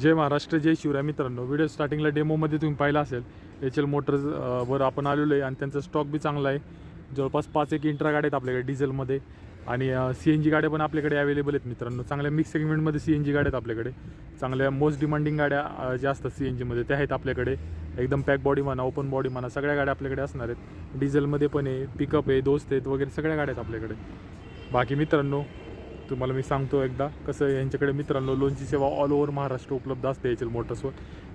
जय महाराष्ट्र जय शिवराय मित्रांनो. व्हिडिओ स्टार्टिंगला डेमोमध्ये तुम्ही पाहिला असेल एच एल मोटर्स वर आपण आलेलो आहे आणि त्यांचा स्टॉक बी चांगला आहे. जवळपास पाच एक इंट्रा गाड्या आहेत आपल्याकडे डिझेलमध्ये आणि सी एन जी गाड्या पण आपल्याकडे अवेलेबल आहेत मित्रांनो. चांगल्या मिक्स सेगमेंटमध्ये सी एन जी गाड्या आहेत आपल्याकडे. चांगल्या मोस्ट डिमांडिंग गाड्या ज्या असतात सी एन जीमध्ये त्या आहेत आपल्याकडे. एकदम पॅक बॉडी म्हणा ओपन बॉडी म्हणा सगळ्या गाड्या आपल्याकडे असणार आहेत. डिझेलमध्ये पण आहे पिकअप आहे दोस्त आहेत वगैरे सगळ्या गाड्या आहेत आपल्याकडे. बाकी मित्रांनो तुम्हाला मी सांगतो एकदा कसं यांच्याकडे मित्रांनो लोनची सेवा ऑल ओव्हर महाराष्ट्र उपलब्ध असते एच एल मोटर्सवर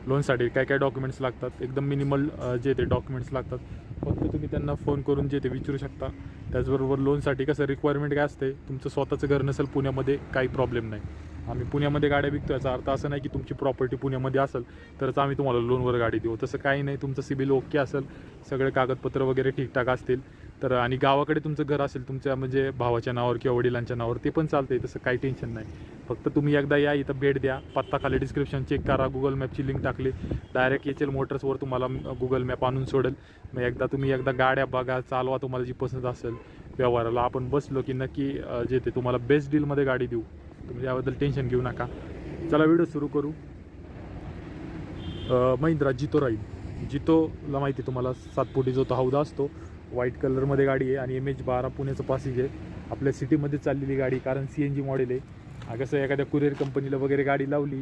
लोनसाठी काय काय डॉक्युमेंट्स लागतात एकदम मिनिमल जे ते डॉक्युमेंट्स लागतात. फक्त तुम्ही त्यांना फोन करून जे ते विचारू शकता. त्याचबरोबर लोनसाठी कसं रिक्वायरमेंट काय असते तुमचं स्वतःचं घर नसेल पुण्यामध्ये काही प्रॉब्लेम नाही. आम्ही पुण्यामध्ये गाड्या विकतो याचा अर्थ असं नाही की तुमची प्रॉपर्टी पुण्यामध्ये असेल तरच आम्ही तुम्हाला लोनवर गाडी देऊ. तसं काही नाही तुमचं सिबिल ओके असेल सगळे कागदपत्र वगैरे ठीकठाक असतील. तर आणि गावाकडे तुमचं घर असेल तुमच्या म्हणजे भावाच्या नावावर किंवा वडिलांच्या नावावर ते पण चालतंय तसं काही टेन्शन नाही. फक्त तुम्ही एकदा या इथं भेट द्या पत्ता खाली डिस्क्रिप्शन चेक करा गुगल मॅपची लिंक टाकली डायरेक्ट एच एल मोटर्सवर तुम्हाला गुगल मॅप आणून सोडेल. मग एकदा तुम्ही एकदा गाड्या बघा चालवा तुम्हाला जी पसंत असेल व्यवहाराला. आपण बसलो की नक्की जे ते तुम्हाला बेस्ट डीलमध्ये गाडी देऊ. तुम्ही याबद्दल टेन्शन घेऊ नका. चला व्हिडिओ सुरू करू. महिंद्रा जितो राहील. जितोला माहिती तुम्हाला सातपुटी जो तो हौदा असतो. व्हाईट कलरमध्ये गाडी आहे आणि एम एच बारा पुण्याचं पासिंग आहे. आपल्या सिटीमध्ये चाललेली गाडी कारण सी एन जी मॉडेल आहे. कसं एखाद्या कुरिअर कंपनीला वगैरे गाडी लावली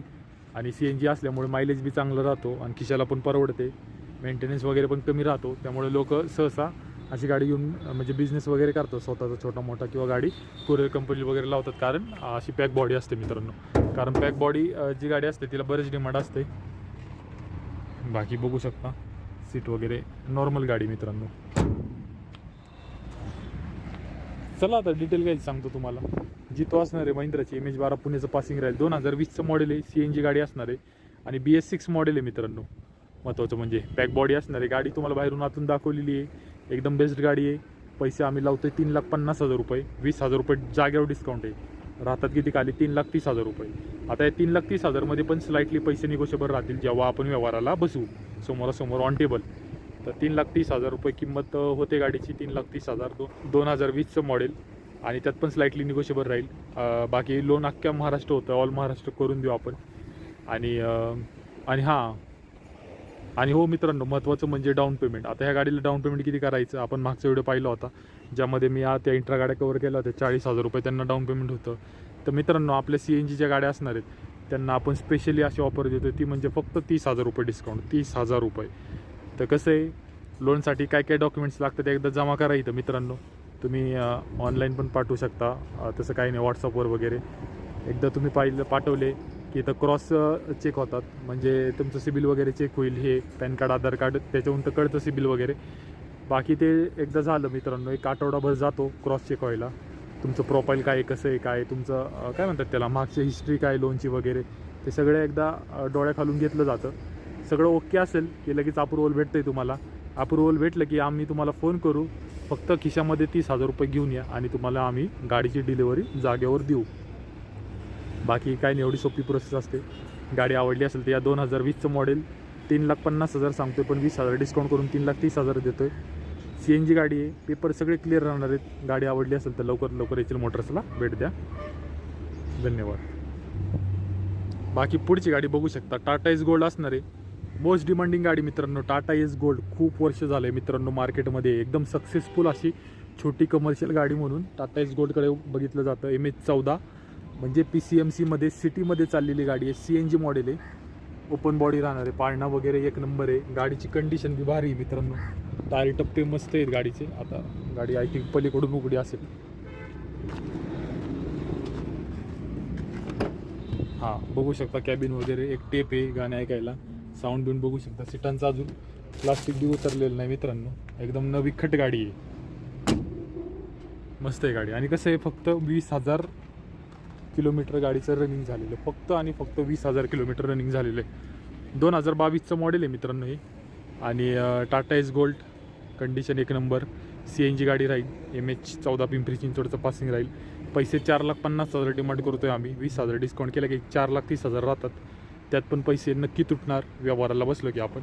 आणि सी एन जी असल्यामुळे मायलेज बी चांगलं राहतो आणि खिशाला पण परवडते. मेंटेनन्स वगैरे पण कमी राहतो. त्यामुळे लोक सहसा अशी गाडी घेऊन म्हणजे बिझनेस वगैरे करतात. स्वतःचा छोटा मोठा किंवा गाडी कुरिअर कंपनी वगैरे लावतात. कारण अशी पॅक बॉडी असते मित्रांनो. कारण पॅक बॉडी जी गाडी असते तिला बरेच डिमांड असते. बाकी बघू शकता. सीट वगैरे नॉर्मल गाडी मित्रांनो. चला आता डिटेल काय सांगतो तुम्हाला. जी तो असणार आहे महिंद्राची एम एच बारा पुण्याचं पासिंग राहील दोन हजार वीसचं मॉडेल आहे सी एन जी गाडी असणार आहे. आणि बी एस सिक्स मॉडेल आहे मित्रांनो. महत्त्वाचं म्हणजे पॅक बॉडी असणार आहे गाडी तुम्हाला बाहेरून आतून दाखवलेली आहे. एकदम बेस्ट गाडी आहे. पैसे आम्ही लावतोय तीन लाख पन्नास हजार रुपये. वीस हजार रुपये जागेवर डिस्काउंट आहे. राहतात किती खाली? तीन लाख तीस हजार रुपये. आता या तीन लाख तीस हजारमध्ये पण स्लाइटली पैसे निगोशिएबल राहतील जेव्हा आपण व्यवहाराला बसू. समोरासमोर ऑन टेबल तर तीन लाख तीस हजार रुपये किंमत होते गाडीची तीन लाख तीस हजार दो दोन हजार वीसचं मॉडेल आणि त्यात पण स्लाइटली निगोशिएबल राहील. बाकी लोन अख्ख्या महाराष्ट्र होतं. ऑल महाराष्ट्र करून देऊ आपण. आणि आणि हां. आणि हो मित्रांनो महत्त्वाचं म्हणजे डाऊन पेमेंट आता ह्या गाडीला डाऊन पेमेंट किती करायचं? आपण मागचा व्हिडिओ पाहिला होता. ज्यामध्ये मी आ त्या इंट्रा गाड्या कवर केल्या होत्या. चाळीस हजार रुपये त्यांना डाऊन पेमेंट होतं. तर मित्रांनो आपल्या सी एन जीच्या गाड्या असणार आहेत. त्यांना आपण स्पेशली अशी ऑफर देतो ती म्हणजे फक्त तीस हजार रुपये डिस्काउंट तीस हजार रुपये. तर कसं आहे लोनसाठी काय काय डॉक्युमेंट्स लागतात ते एकदा जमा करा इथं मित्रांनो. तुम्ही ऑनलाईन पण पाठवू शकता. तसं काही नाही व्हॉट्सअपवर वगैरे. एकदा तुम्ही पाहिलं पाठवले की इथं क्रॉस चेक होतात. म्हणजे तुमचं सिबिल वगैरे चेक होईल हे पॅन कार्ड आधार कार्ड त्याच्याहून तर कळतं सिबिल वगैरे. बाकी ते एकदा झालं मित्रांनो. एक आठवडाभर जातो क्रॉस चेक व्हायला. तुमचं प्रोफाईल काय आहे, कसं आहे काय तुमचं काय म्हणतात त्याला मागची हिस्ट्री काय लोनची वगैरे. ते सगळं एकदा डोळ्याखालून घेतलं जातं. सगळं ओके असेल की लगेच अप्रुव्हल भेटतं आहे तुम्हाला. अप्रुव्हल भेटलं की आम्ही तुम्हाला फोन करू. फक्त खिशामध्ये तीस हजार रुपये घेऊन या आणि तुम्हाला आम्ही गाडीची डिलिव्हरी जागेवर देऊ. बाकी काय नाही एवढी सोपी प्रोसेस असते. गाडी आवडली असेल तर या दोन हजार वीसचं मॉडेल तीन लाख पन्नास हजार सांगतो आहे पण वीस हजार डिस्काउंट करून तीन लाख तीस हजार देतो आहे सी एन जी गाडी आहे पेपर सगळे क्लिअर राहणार आहेत. गाडी आवडली असेल तर लवकर लवकर येथील मोटर्सला भेट द्या. धन्यवाद. बाकी पुढची गाडी बघू शकता. टाटा इज गोल्ड असणार. आहे मोस्ट डिमांडिंग गाडी मित्रांनो टाटा एस गोल्ड खूप वर्ष झालं आहे मित्रांनो मार्केटमध्ये. एकदम सक्सेसफुल अशी छोटी कमर्शियल गाडी म्हणून टाटा एस गोल्डकडे बघितलं जातं. एम एच चौदा म्हणजे पी सी एम सीमध्ये सिटीमध्ये चाललेली गाडी आहे. सी एन जी मॉडेल आहे. ओपन बॉडी राहणार आहे पाळणा वगैरे एक नंबर आहे. गाडीची कंडिशन बी भारी आहे मित्रांनो. टायर टप्पे मस्त आहेत गाडीचे. आता गाडी आय थिंक पलीकडून उघडी असेल. हां बघू शकता कॅबिन वगैरे. एक टेप आहे गाणे ऐकायला. साऊंड बिऊंड बघू शकता. सीटांचा अजून प्लास्टिक बी उतरलेलं नाही मित्रांनो. एकदम नविखट गाडी आहे. मस्त आहे गाडी. आणि कसं आहे फक्त वीस हजार किलोमीटर गाडीचं रनिंग झालेलं फक्त आणि फक्त वीस हजार किलोमीटर रनिंग झालेलं आहे. दोन हजार बावीसचं मॉडेल आहे मित्रांनो हे. आणि टाटा एस गोल्ड कंडिशन एक नंबर सी एन जी गाडी राहील. एम एच चौदा पिंपरी चिंचवडचं पासिंग राहील. पैसे चार लाख पन्नास हजार डिमांड करतो आहे आम्ही. वीस हजार डिस्काउंट केलं की चार लाख तीस हजार राहतात. त्यात पण पैसे नक्की तुटणार. व्यवहाराला बसलो की आपण.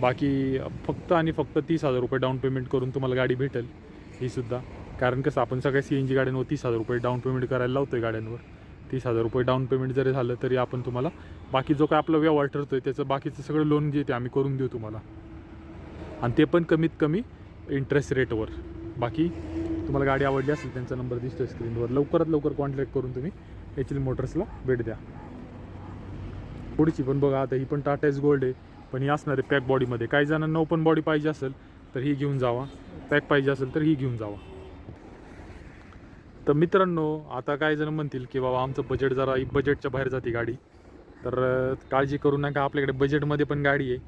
बाकी फक्त आणि फक्त तीस हजार रुपये डाऊन पेमेंट करून तुम्हाला गाडी भेटेल. ही सुद्धा. कारण कसं आपण सगळ्या सी एन जी गाड्यांवर तीस हजार रुपये डाऊन पेमेंट करायला लावतो आहे गाड्यांवर. तीस हजार रुपये डाऊन पेमेंट जरी झालं तरी आपण तुम्हाला बाकी जो काय आपला व्यवहार ठरतो आहे त्याचं बाकीचं सगळं लोन जे ते आम्ही करून देऊ तुम्हाला. आणि ते पण कमीत कमी इंटरेस्ट रेटवर बाकी तुम्हाला गाडी आवडली असेल त्यांचा नंबर दिसतो स्क्रीनवर लवकरात लवकर कॉन्टॅक्ट करून तुम्ही एच एल मोटर्सला भेट द्या. पुढची पण बघा आता ही पण टाटा गोल्ड आहे. पण ही असणार आहे पॅक बॉडीमध्ये काही जणांना ओपन बॉडी पाहिजे असेल तर ही घेऊन जावा. पॅक पाहिजे असेल तर ही घेऊन जावा. तर मित्रांनो आता काही जण म्हणतील की बाबा आमचं बजेट जरा बजेटच्या बाहेर जाते गाडी. तर काळजी करू नका आपल्याकडे बजेटमध्ये पण गाडी आहे.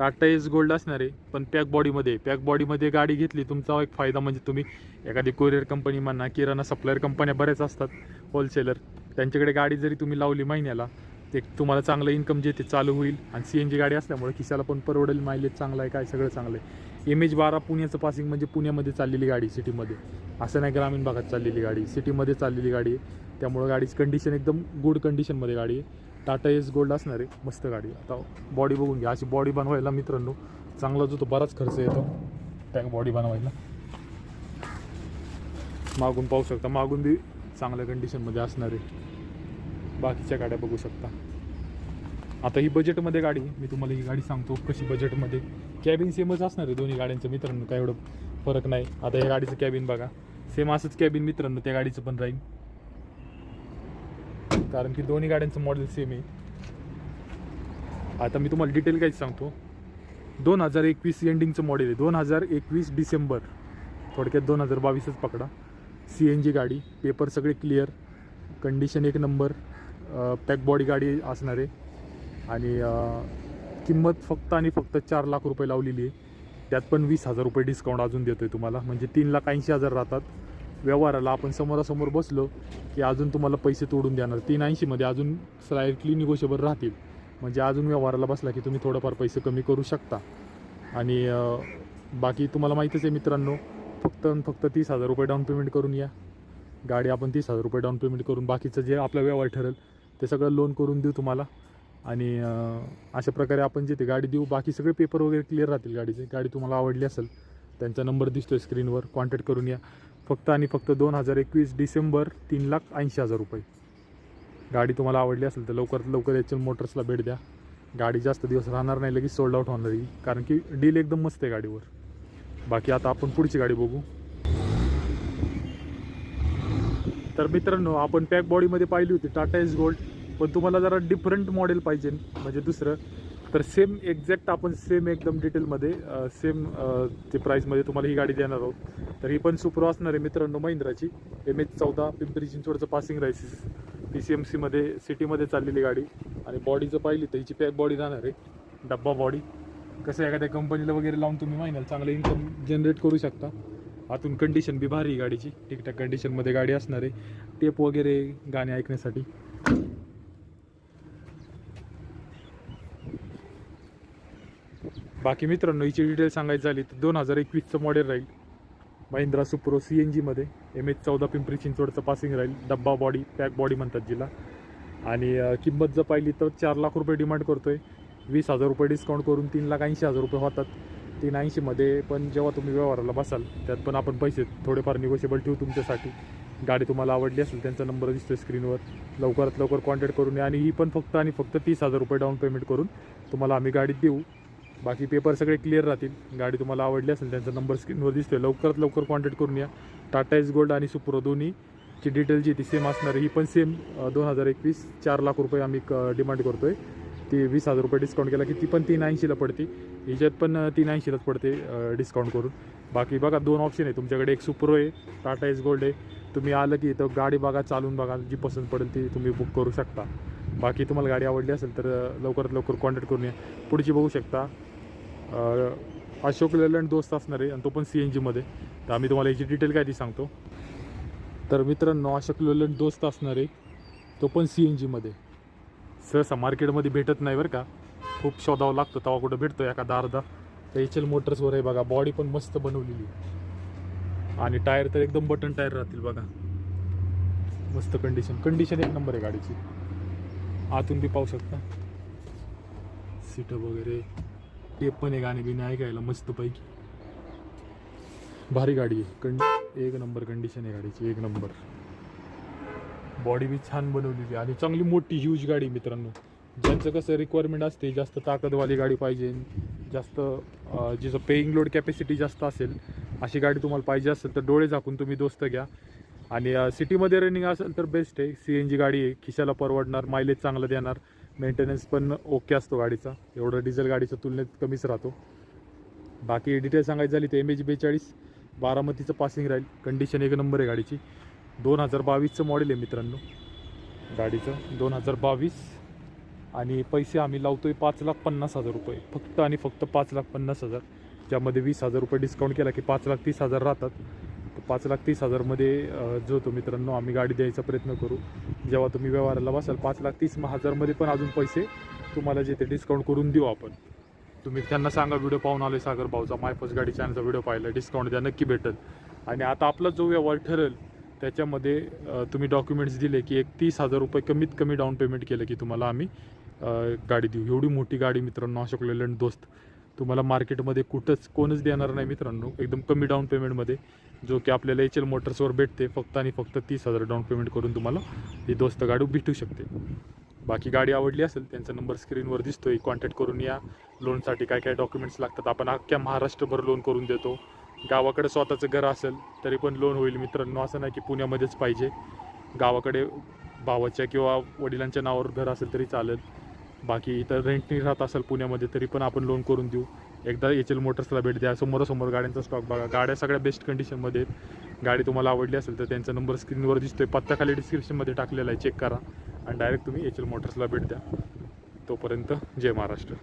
टाटा एस गोल्ड असणार आहे पण पॅक बॉडीमध्ये पॅक बॉडीमध्ये गाडी घेतली तुमचा एक फायदा म्हणजे तुम्ही एखादी कोरिअर कंपनी म्हणा किराणा सप्लायर कंपन्या बऱ्याच असतात होलसेलर त्यांच्याकडे गाडी जरी तुम्ही लावली महिन्याला ते तुम्हाला चांगलं इन्कम जे ते चालू होईल. आणि सी एन जी गाडी असल्यामुळे खिशाला पण परवडेल मायलेज चांगला आहे काय सगळं चांगलं आहे. एम एच बारा पुण्याचं पासिंग म्हणजे पुण्यामध्ये चाललेली गाडी सिटीमध्ये असं नाही ग्रामीण भागात चाललेली गाडी सिटीमध्ये चाललेली गाडी आहे. त्यामुळं गाडीची कंडिशन एकदम गुड कंडिशनमध्ये गाडी आहे. टाटा एस गोल्ड असणार आहे. मस्त गाडी आता बॉडी बघून घ्या. अशी बॉडी बनवायला मित्रांनो चांगला जो तो बराच खर्च येतो. टँक बॉडी बनवायला. मागून पाहू शकता. मागून बी चांगल्या कंडिशनमध्ये असणार आहे. बाकीच्या गाड्या बघू शकता. आता ही बजेटमध्ये गाडी मी तुम्हाला ही गाडी सांगतो कशी बजेटमध्ये कॅबिन सेमच असणार आहे दोन्ही गाड्यांचं मित्रांनो काय एवढं फरक नाही. आता या गाडीचं कॅबिन बघा. सेम असंच कॅबिन मित्रांनो त्या गाडीचं पण राहील. कारण की दोन्ही गाड्यांचं मॉडेल सेम आहे. आता मी तुम्हाला डिटेल काहीच सांगतो. दोन हजार एकवीस एंडिंगचं मॉडेल आहे. दोन हजार एकवीस डिसेंबर. थोडक्यात दोन हजार बावीसच पकडा. सी एन जी गाडी पेपर सगळे क्लिअर कंडिशन एक नंबर पॅक बॉडी गाडी असणार आहे. आणि किंमत फक्त आणि फक्त चार लाख रुपये लावलेली आहे. त्यात पण वीस हजार रुपये डिस्काउंट अजून देतो आहे तुम्हाला. म्हणजे तीन लाख ऐंशी हजार राहतात. व्यवहाराला आपण समोरासमोर बसलो की अजून तुम्हाला पैसे तोडून देणार. तीन ऐंशीमध्ये अजून स्लाइटली निगोशिएबल राहतील. म्हणजे अजून व्यवहाराला बसला की तुम्ही थोडंफार पैसे कमी करू शकता. आणि बाकी तुम्हाला माहीतच आहे मित्रांनो फक्त फक्त तीस हजार रुपये डाऊन पेमेंट करून या. गाडी आपण तीस हजार रुपये डाऊन पेमेंट करून बाकीचं जे आपला व्यवहार ठरेल ते सगळं लोन करून देऊ तुम्हाला. आणि अशा प्रकारे आपण जे ते गाडी देऊ बाकी सगळे पेपर वगैरे क्लिअर राहतील गाडीचे. गाडी तुम्हाला आवडली असेल त्यांचा नंबर दिसतोय स्क्रीनवर कॉन्टॅक्ट करून या. फक्त आणि फक्त दोन हजार एकवीस डिसेंबर तीन लाख ऐंशी हजार रुपये. गाडी तुम्हाला आवडली असेल तर लवकरात लवकर एच एल मोटर्सला भेट द्या. गाडी जास्त दिवस राहणार नाही लगेच सोल्ड आउट होणार ही कारण की डील एकदम मस्त आहे गाडीवर. बाकी आता आपण पुढची गाडी बघू. तर मित्रांनो आपण पॅक बॉडीमध्ये पाहिली होती टाटा एस गोल्ड पण तुम्हाला जरा डिफरंट मॉडेल पाहिजे म्हणजे दुसरं. तर सेम एक्झॅक्ट आपण सेम एकदम डिटेलमध्ये सेम ते प्राईसमध्ये तुम्हाला ही गाडी देणार आहोत. तर ही पण सुप्रो असणार आहे मित्रांनो महिंद्राची. एम एच चौदा पिंपरी चिंचवडचं पासिंग रायसिस पी सी एम सीमध्ये सिटीमध्ये चाललेली गाडी. आणि बॉडीचं पाहिली तर हिची पॅक बॉडी जाणार आहे. डब्बा बॉडी कसं एखाद्या कंपनीला वगैरे लावून तुम्ही महिन्याला चांगलं इन्कम जनरेट करू शकता. आतून कंडिशन बी भारी आहे गाडीची. ठीकठाक कंडिशनमध्ये गाडी असणार आहे. टेप वगैरे गाणे ऐकण्यासाठी. बाकी मित्रांनो हिची डिटेल सांगायची झाली तर दोन हजार एकवीसचं मॉडेल राहील. महिंद्रा सुप्रो सी एन जीमध्ये एम एच चौदा पिंपरी चिंचवडचं पासिंग राहील. डब्बा बॉडी पॅक बॉडी म्हणतात जिला. आणि किंमत जर पाहिली तर चार लाख रुपये डिमांड करतो आहे वीस हजार रुपये डिस्काउंट करून तीन लाख ऐंशी हजार रुपये होतात. तीन ऐंशीमध्ये पण जेव्हा तुम्ही व्यवहाराला बसाल त्यात पण आपण पैसे थोडेफार निगोशिएबल ठेवू तुमच्यासाठी. गाडी तुम्हाला आवडली असेल त्यांचा नंबर दिसतो स्क्रीनवर लवकरात लवकर कॉन्टॅक्ट करून या आणि ही पण फक्त आणि फक्त तीस हजार रुपये डाऊन पेमेंट करून तुम्हाला आम्ही गाडी देऊ. बाकी पेपर सगळे क्लिअर राहतील. गाडी तुम्हाला आवडली असेल त्यांचा नंबर स्क्रीनवर दिसतोय. लवकरात लवकर कॉन्टॅक्ट करून या टाटा एस गोल्ड आणि सुप्रो दोन्हीची डिटेल जी ती सेम असणार आहे. ही पण सेम दोन हजार एकवीस चार लाख रुपये आम्ही डिमांड करतो आहे ती वीस हजार रुपये डिस्काउंट केला की ती पण तीन ऐंशीला पडते. हिच्यात पण तीन ऐंशीलाच पडते डिस्काउंट करून. बाकी बघा दोन ऑप्शन आहे. तुमच्याकडे एक सुप्रो आहे टाटा एस गोल्ड आहे. तुम्ही आलं की इथं गाडी बघा चालून बघा. जी पसंत पडेल ती तुम्ही बुक करू शकता. बाकी तुम्हाला गाडी आवडली असेल तर लवकरात लवकर कॉन्टॅक्ट करून या पुढची बघू शकता. अशोक लेलँड दोस्त असणार आहे आणि तो पण सी एन जीमध्ये तर आम्ही तुम्हाला याची डिटेल काय ती सांगतो. तर मित्रांनो अशोक लेलँड दोस्त असणार आहे. तो पण सी एन जीमध्ये सहसा मार्केटमध्ये भेटत नाही बरं का. खूप शोधावं लागतं तवा कुठं भेटतो एखादा अर्धा. तर एच एल मोटर्सवर आहे बघा बॉडी पण मस्त बनवलेली आहे. आणि टायर तर एकदम बटन टायर राहतील बघा. मस्त कंडिशन कंडिशन एक नंबर आहे गाडीची. आतून बी पाहू शकता. सीट वगैरे. टेप पण आहे गाणे बिणे ऐकायला मस्तपैकी. भारी गाडी आहे. कंड एक नंबर कंडिशन आहे गाडीची एक नंबर. बॉडी बी छान बनवलेली आणि चांगली मोठी ह्यूज गाडी आहे मित्रांनो. ज्यांचं कसं रिक्वायरमेंट असते जास्त ताकदवाली गाडी पाहिजे. जास्त जिचं पेईंग लोड कॅपॅसिटी जास्त असेल अशी गाडी तुम्हाला पाहिजे असेल तर डोळे झाकून तुम्ही दोस्त घ्या. आणि सिटीमध्ये रनिंग असेल तर बेस्ट आहे. सी एन जी गाडी आहे खिशाला परवडणार मायलेज चांगलं देणार. मेंटेनन्स पण ओके असतो गाडीचा. एवढं डिझेल गाडीच्या तुलनेत कमीच राहतो. बाकी डिटेल सांगायची झाली तर एम एच बेचाळीस बारामतीचं पासिंग राहील कंडिशन एक नंबर आहे गाडीची. दोन हजार बावीसचं मॉडेल आहे मित्रांनो. गाडीचं दोन हजार बावीस. आणि पैसे आम्ही लावतो आहे पाच लाख पन्नास हजार रुपये. फक्त आणि फक्त पाच लाख पन्नास हजार. ज्यामध्ये वीस हजार रुपये डिस्काउंट केला की पाच लाख तीस हजार राहतात. पाच लाख तीस हजारमध्ये जो तो मित्रांनो आम्ही गाडी द्यायचा प्रयत्न करू. जेव्हा तुम्ही व्यवहाराला बसाल पाच लाख तीस हजारमध्ये पण अजून पैसे तुम्हाला जे ते डिस्काउंट करून देऊ आपण. तुम्ही त्यांना सांगा व्हिडिओ पाहून आले सागर भाऊचा माय फर्स्ट गाडी चॅनलचा व्हिडिओ पाहिला डिस्काउंट द्या नक्की भेटेल. आणि आता आपला जो व्यवहार ठरेल त्याच्यामध्ये तुम्ही डॉक्युमेंट्स दिले की एक तीस हजार रुपये कमीत कमी डाऊन पेमेंट केलं की तुम्हाला आम्ही गाडी देऊ. एवढी मोठी गाडी मित्रांनो अशोक लेलंड दोस्त तुम्हाला मार्केटमध्ये कुठंच कोणच देणार नाही मित्रांनो. एकदम कमी डाऊन पेमेंटमध्ये जो की आपल्याला एच एल मोटर्सवर भेटते फक्त आणि फक्त तीस हजार डाऊन पेमेंट करून तुम्हाला ही दोस्त गाडी भेटू शकते. बाकी गाडी आवडली असेल त्यांचा नंबर स्क्रीनवर दिसतोय. कॉन्टॅक्ट करून या. लोनसाठी काय काय डॉक्युमेंट्स लागतात आपण अख्ख्या महाराष्ट्रभर लोन करून देतो. गावाकडे स्वतःचं घर असेल तरी पण लोन होईल मित्रांनो. असं नाही की पुण्यामध्येच पाहिजे. गावाकडे भावाच्या किंवा वडिलांच्या नावावर घर असेल तरी चालेल. बाकी इथं रेंटनी राहत असेल पुण्यामध्ये तरी पण आपण लोन करून देऊ. एकदा एच एल मोटर्सला भेट द्या. समोरासमोर गाड्यांचा स्टॉक बघा. गाड्या सगळ्या बेस्ट कंडिशनमध्ये आहेत. गाडी तुम्हाला आवडली असेल तर त्यांचा नंबर स्क्रीनवर दिसतोय. पत्ता खाली डिस्क्रिप्शनमध्ये टाकलेला आहे. चेक करा. आणि डायरेक्ट तुम्ही एच एल मोटर्सला भेट द्या. तोपर्यंत जय महाराष्ट्र.